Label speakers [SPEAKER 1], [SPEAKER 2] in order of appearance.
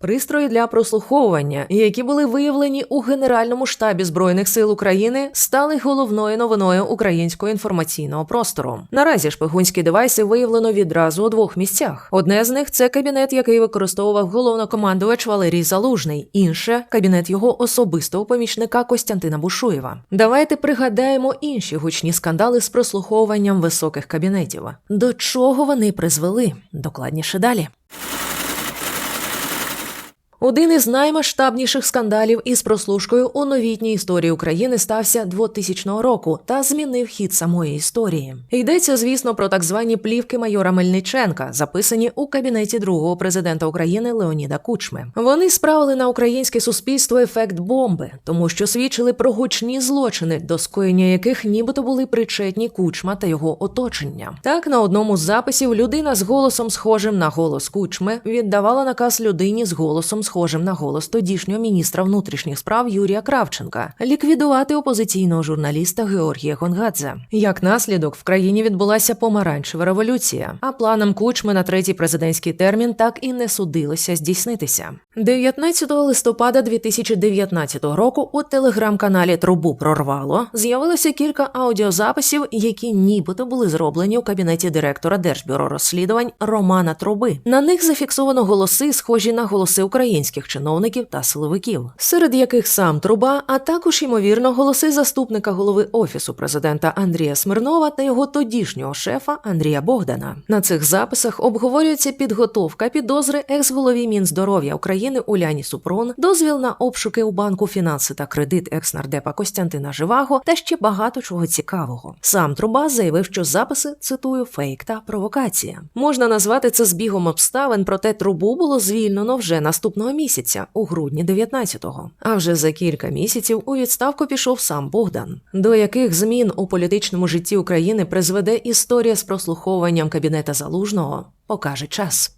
[SPEAKER 1] Пристрої для прослуховування, які були виявлені у Генеральному штабі збройних сил України, стали головною новиною українського інформаційного простору. Наразі шпигунські девайси виявлено відразу у двох місцях. Одне з них це кабінет, який використовував головнокомандувач Валерій Залужний, інше кабінет його особистого помічника Костянтина Бушуєва. Давайте пригадаємо інші гучні скандали з прослуховуванням високих кабінетів. До чого вони призвели? Докладніше далі. Один із наймасштабніших скандалів із прослушкою у новітній історії України стався 2000 року та змінив хід самої історії. Йдеться, звісно, про так звані плівки майора Мельниченка, записані у кабінеті другого президента України Леоніда Кучми. Вони справили на українське суспільство ефект бомби, тому що свідчили про гучні злочини, до скоєння яких нібито були причетні Кучма та його оточення. Так, на одному з записів людина з голосом схожим на голос Кучми віддавала наказ людині з голосом схожим на голос тодішнього міністра внутрішніх справ Юрія Кравченка ліквідувати опозиційного журналіста Георгія Гонгадзе. Як наслідок в країні відбулася помаранчева революція, а планам Кучми на третій президентський термін так і не судилося здійснитися. 19 листопада 2019 року у телеграм-каналі Трубу прорвало з'явилося кілька аудіозаписів, які нібито були зроблені у кабінеті директора Держбюро розслідувань Романа Труби. На них зафіксовано голоси, схожі на голоси українських чиновників та силовиків, серед яких сам Труба, а також ймовірно голоси заступника голови офісу президента Андрія Смирнова та його тодішнього шефа Андрія Богдана. На цих записах обговорюється підготовка підозри екс-голові Мінздоров'я України Уляні Супрун, дозвіл на обшуки у банку фінанси та кредит екс-нардепа Костянтина Живаго та ще багато чого цікавого. Сам Труба заявив, що записи цитую фейк та провокація. Можна назвати це збігом обставин, проте трубу було звільнено вже наступного місяця, у грудні 19-го. А вже за кілька місяців у відставку пішов сам Богдан. До яких змін у політичному житті України призведе історія з прослуховуванням кабінета залужного, покаже час.